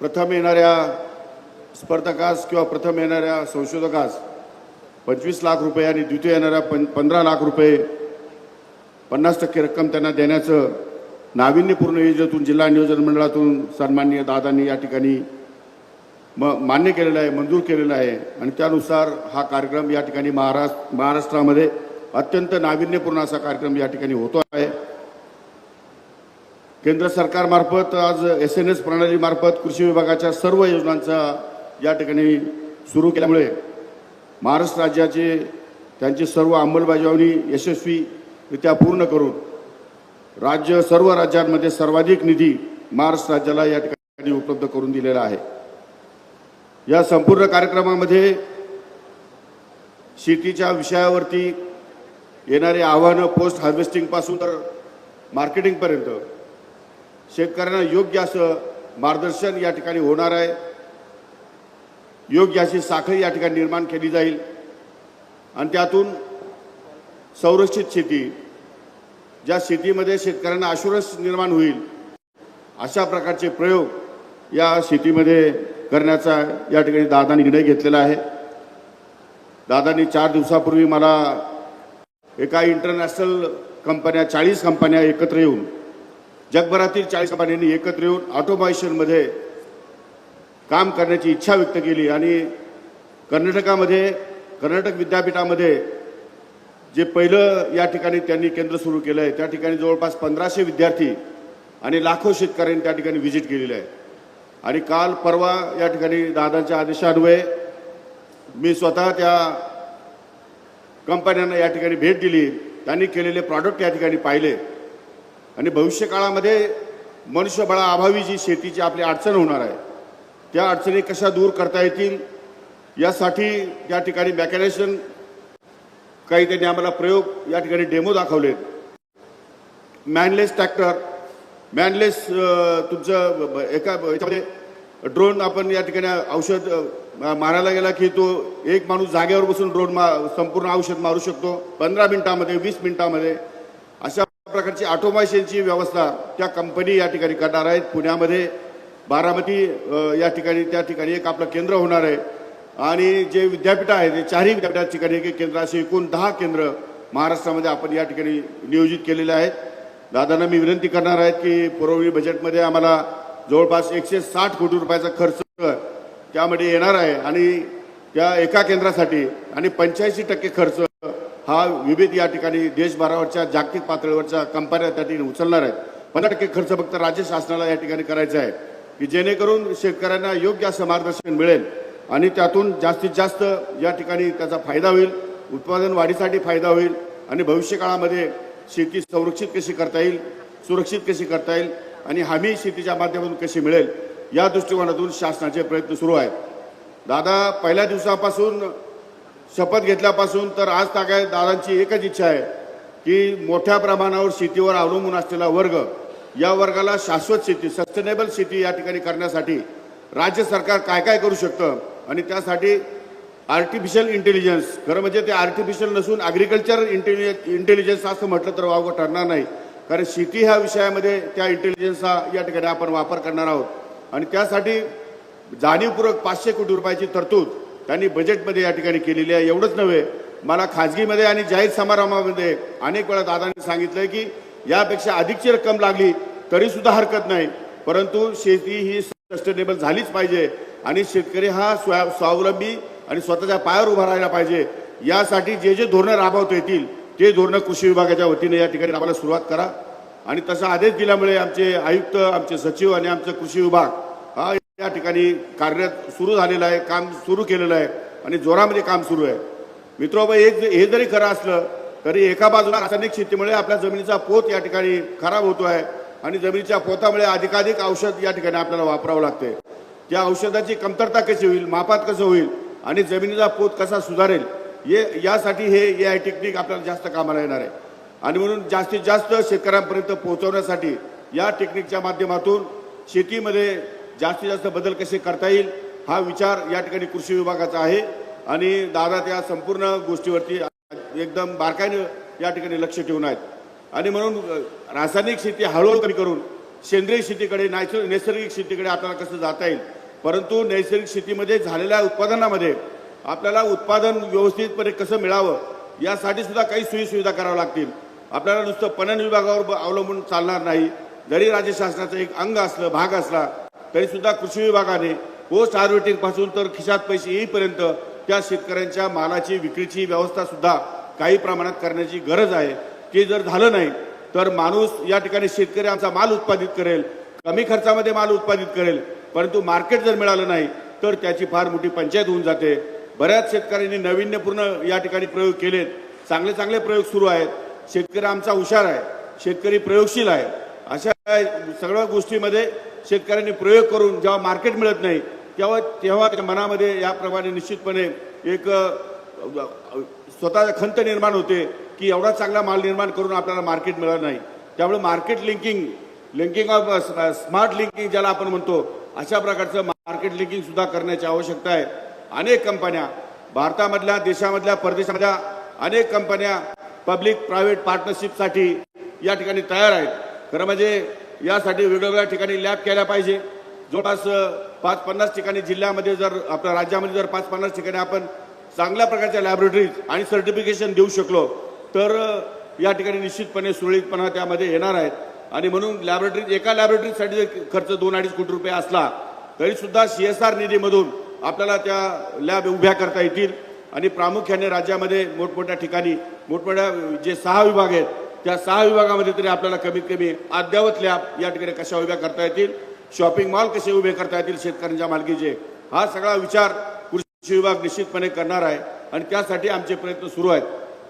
प्रथम येणाऱ्या स्पर्धकास किंवा प्रथम येणाऱ्या संशोधकास पंचवीस लाख रुपये आणि द्वितीय येणाऱ्या पं पंधरा लाख रुपये पन्नास टक्के रक्कम त्यांना देण्याचं नाविन्यपूर्ण योजनेतून जिल्हा नियोजन मंडळातून सन्माननीय दादांनी या ठिकाणी म मान्य केलेलं आहे मंजूर केलेलं आहे. आणि त्यानुसार हा कार्यक्रम या ठिकाणी महाराष्ट्र महाराष्ट्रामध्ये अत्यंत नाविन्यपूर्ण असा कार्यक्रम या ठिकाणी होतो आहे केंद्र सरकारमार्फत आज एस एन एस प्रणालीमार्फत कृषी विभागाच्या सर्व योजनांचा या ठिकाणी सुरू केल्यामुळे महाराष्ट्र राज्याचे त्यांची सर्व अंमलबजावणी यशस्वीरित्या पूर्ण करून राज्य सर्व राज्यांमध्ये सर्वाधिक निधी महाराष्ट्र राज्याला या ठिकाणी उपलब्ध करून दिलेला आहे. या संपूर्ण कार्यक्रमामध्ये शेतीच्या विषयावरती येणारे आव्हानं पोस्ट हार्वेस्टिंगपासून तर मार्केटिंगपर्यंत शेतकऱ्यांना योग्य असं मार्गदर्शन या ठिकाणी होणार आहे. योग्य अशी साखळी या ठिकाणी निर्माण केली जाईल. आणि त्यातून संरक्षित शेती ज्या शेतीमध्ये शेतकऱ्यांना आश्वरस निर्माण होईल अशा प्रकारचे प्रयोग या शेतीमध्ये करण्याचा या ठिकाणी दादांनी निर्णय घेतलेला आहे. दादांनी चार दिवसापूर्वी मला एका इंटरनॅशनल कंपन्या चाळीस कंपन्या एकत्र येऊन जगभरातील चाळीस कंपन्यांनी एकत्र येऊन ऑटोमोशनमध्ये काम करण्याची इच्छा व्यक्त केली आणि कर्नाटकामध्ये कर्नाटक विद्यापीठामध्ये जे पहिलं या ठिकाणी त्यांनी केंद्र सुरू केलं आहे त्या ठिकाणी जवळपास पंधराशे विद्यार्थी आणि लाखो शेतकऱ्यांनी त्या ठिकाणी व्हिजिट केलेलं आहे. आणि काल परवा या ठिकाणी दादांच्या आदेशान्वये मी स्वतः त्या कंपन्यांना या ठिकाणी भेट दिली. त्यांनी केलेले प्रॉडक्ट या ठिकाणी पाहिले. आणि भविष्य काळामध्ये मनुष्यबळाअभावी जी शेतीची आपली अडचण होणार आहे त्या अडचणी कशा दूर करता येतील यासाठी या ठिकाणी मॅकॅनायझेशन काही त्यांनी आम्हाला प्रयोग या ठिकाणी डेमो दाखवलेत. मॅनलेस ट्रॅक्टर मॅनलेस तुमचं एका याच्यामध्ये ड्रोन आपण या ठिकाणी औषध मारायला गेला की तो एक माणूस जागेवर बसून ड्रोन मा संपूर्ण औषध मारू शकतो. पंधरा मिनिटामध्ये वीस मिनिटामध्ये. प्रकारची ऑटोमायशनची व्यवस्था त्या कंपनी या ठिकाणी करणार आहेत. पुण्यामध्ये बारामती या ठिकाणी त्या ठिकाणी एक आपलं केंद्र होणार आहे. आणि जे विद्यापीठ आहेत ते चारही विद्यापीठा ठिकाणी एक एक केंद्र असे एकूण दहा केंद्र महाराष्ट्रामध्ये आपण या ठिकाणी नियोजित केलेले आहेत. दादांना मी विनंती करणार आहे की पुरवणी बजेटमध्ये आम्हाला जवळपास एकशे साठ कोटी रुपयाचा खर्च त्यामध्ये येणार आहे. आणि त्या एका केंद्रासाठी आणि पंच्याऐंशी टक्के खर्च हा विविध या ठिकाणी देशभरावरच्या जागतिक पातळीवरच्या कंपन्या त्या ठिकाणी उचलणार आहेत. पंधरा टक्के खर्च फक्त राज्य शासनाला या ठिकाणी करायचा आहे की जेणेकरून शेतकऱ्यांना योग्य असं मार्गदर्शन मिळेल आणि त्यातून जास्तीत जास्त या ठिकाणी त्याचा फायदा होईल उत्पादन वाढीसाठी फायदा होईल आणि भविष्य काळामध्ये शेती संरक्षित कशी करता येईल सुरक्षित कशी करता येईल आणि हमी शेतीच्या माध्यमातून कशी मिळेल या दृष्टिकोनातून शासनाचे प्रयत्न सुरू आहेत. दादा पहिल्या दिवसापासून शपथ घेतल्यापासून तर आज तागाय दादांची एकच इच्छा आहे की मोठ्या प्रमाणावर शेतीवर अवलंबून असलेला वर्ग या वर्गाला शाश्वत शेती सस्टेनेबल शेती या ठिकाणी करण्यासाठी राज्य सरकार काय काय करू शकतं आणि त्यासाठी आर्टिफिशियल इंटेलिजन्स खरं म्हणजे ते आर्टिफिशियल नसून ॲग्रिकल्चर इंटेलिजन्स इंटेलिजन्स असं म्हटलं तर वावगं ठरणार नाही. कारण शेती ह्या विषयामध्ये त्या इंटेलिजन्सचा या ठिकाणी आपण वापर करणार आहोत. आणि त्यासाठी जाणीवपूर्वक पाचशे कोटी रुपयाची तरतूद त्यांनी बजेटमध्ये या ठिकाणी केलेली आहे. एवढंच नव्हे मला खाजगीमध्ये आणि जाहीर समारंभामध्ये अनेक वेळा दादांनी सांगितलं की यापेक्षा अधिकची रक्कम लागली तरी सुद्धा हरकत नाही. परंतु शेती ही सस्टेनेबल झालीच पाहिजे आणि शेतकरी हा स्वा स्वावलंबी आणि स्वतःच्या पायावर उभा राहायला पाहिजे. यासाठी जे जे धोरणं राबवता येतील ते धोरणं कृषी विभागाच्या वतीने या ठिकाणी राबवायला सुरुवात करा. आणि तसा आदेश दिल्यामुळे आमचे आयुक्त आमचे सचिव आणि आमचं कृषी विभाग या ठिकाणी कार्यरत सुरू झालेलं आहे काम सुरू केलेलं आहे आणि जोरामध्ये काम सुरू आहे. मित्रोबा एक हे जरी खरं असलं तरी एका बाजूला रासायनिक शेतीमुळे आपल्या जमिनीचा पोत या ठिकाणी खराब होतो आहे आणि जमिनीच्या पोतामुळे अधिकाधिक औषध या ठिकाणी आपल्याला वापरावं लागते त्या औषधाची कमतरता कशी होईल मापात कसं होईल आणि जमिनीचा पोत कसा सुधारेल हे यासाठी हे ए आय टेक्निक आपल्याला जास्त कामाला येणार आहे. आणि म्हणून जास्तीत जास्त शेतकऱ्यांपर्यंत पोहोचवण्यासाठी या टेक्निकच्या माध्यमातून शेतीमध्ये जास्तीत जास्त बदल कसे करता येईल हा विचार या ठिकाणी कृषी विभागाचा आहे. आणि दादा त्या संपूर्ण गोष्टीवरती एकदम बारकाईनं या ठिकाणी लक्ष ठेवून आहेत. आणि म्हणून रासायनिक शेती हळूहळू कमी करून सेंद्रिय शेतीकडे नैस- नैसर्गिक शेतीकडे आपल्याला कसं जाता येईल. परंतु नैसर्गिक शेतीमध्ये झालेल्या उत्पादनामध्ये आपल्याला उत्पादन व्यवस्थितपणे कसं मिळावं यासाठी सुद्धा काही सोयीसुविधा कराव्या लागतील. आपल्याला नुसतं पणन विभागावर ब- अवलंबून चालणार नाही. जरी राज्य शासनाचं एक अंग असलं भाग असला तरीसुद्धा कृषी विभागाने पोस्ट हार्वेस्टिंगपासून तर खिशात पैसे येईपर्यंत त्या शेतकऱ्यांच्या मालाची विक्रीची व्यवस्थासुद्धा काही प्रमाणात करण्याची गरज आहे. ते जर झालं नाही तर माणूस या ठिकाणी शेतकरी आमचा माल उत्पादित करेल कमी खर्चामध्ये माल उत्पादित करेल परंतु मार्केट जर मिळालं नाही तर त्याची फार मोठी पंचायत होऊन जाते. बऱ्याच शेतकऱ्यांनी नाविन्यपूर्ण या ठिकाणी प्रयोग केलेत. चांगले चांगले प्रयोग सुरू आहेत. शेतकरी आमचा हुशार आहे. शेतकरी प्रयोगशील आहे. अशा सगळ्या गोष्टीमध्ये शेतकऱ्यांनी प्रयोग करून जेव्हा मार्केट मिळत नाही तेव्हा तेव्हा त्याच्या मनामध्ये याप्रमाणे निश्चितपणे एक स्वतःचा स्वतः खंत निर्माण होते की एवढा चांगला माल निर्माण करून आपल्याला मार्केट मिळत नाही. त्यामुळे market linking linking of smart linking ज्याला आपण म्हणतो अशा प्रकारचं मार्केट लिंकिंग सुद्धा करण्याची आवश्यकता आहे. अनेक कंपन्या भारतामधल्या देशामधल्या परदेशामधल्या अनेक कंपन्या पब्लिक प्रायव्हेट पार्टनरशिपसाठी या ठिकाणी तयार आहेत. खरं म्हणजे यासाठी वेगवेगळ्या ठिकाणी लॅब केल्या पाहिजे. जवळपास पाच पन्नास ठिकाणी जिल्ह्यामध्ये जर आपल्या राज्यामध्ये जर पाच पन्नास ठिकाणी आपण चांगल्या प्रकारच्या लॅबोरेटरीज आणि सर्टिफिकेशन देऊ शकलो तर या ठिकाणी निश्चितपणे सुरळीतपणा त्यामध्ये येणार आहेत आणि म्हणून लॅबोरेटरी एका लॅबोरेटरीसाठी जर खर्च दोन अडीच कोटी रुपये असला तरीसुद्धा सी एस आर निधीमधून आपल्याला त्या लॅब उभ्या करता येतील. आणि प्रामुख्याने राज्यामध्ये मोठमोठ्या ठिकाणी मोठमोठ्या जे सहा विभाग आहेत त्या सहा विभागामध्ये तरी आपल्याला कमीत कमी अद्ययावत लॅब या ठिकाणी कशा उभ्या करता येतील शॉपिंग मॉल कसे उभे करता येतील शेतकऱ्यांच्या मालकीचे हा सगळा विचार कृषी विभाग निश्चितपणे करणार आहे आणि त्यासाठी आमचे प्रयत्न सुरू आहेत.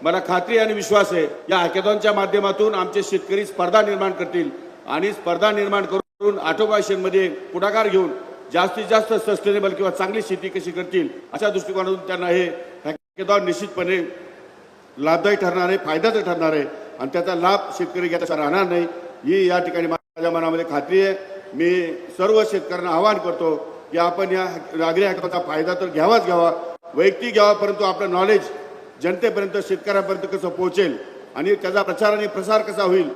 मला खात्री आणि विश्वास आहे या हॅकेथॉनच्या माध्यमातून आमचे शेतकरी स्पर्धा निर्माण करतील आणि स्पर्धा निर्माण करून ऑटोमोबाईलमध्ये पुढाकार घेऊन जास्तीत जास्त सस्टेनेबल किंवा चांगली शेती कशी करतील अशा दृष्टिकोनातून त्यांना हे हॅकेथॉन निश्चितपणे लाभदायी ठरणार आहे फायद्याचं ठरणार आहे. आणि त्याचा लाभ शेतकरी घेता राहणार नाही. ही या ठिकाणी माझ्या मनामध्ये खात्री आहे. मी सर्व शेतकऱ्यांना आवाहन करतो की आपण या नागरी हक्काचा फायदा तर घ्यावाच घ्यावा. वैयक्तिक घ्यावा परंतु आपलं नॉलेज जनतेपर्यंत शेतकऱ्यापर्यंत कसं पोहोचेल आणि त्याचा प्रचार आणि प्रसार कसा होईल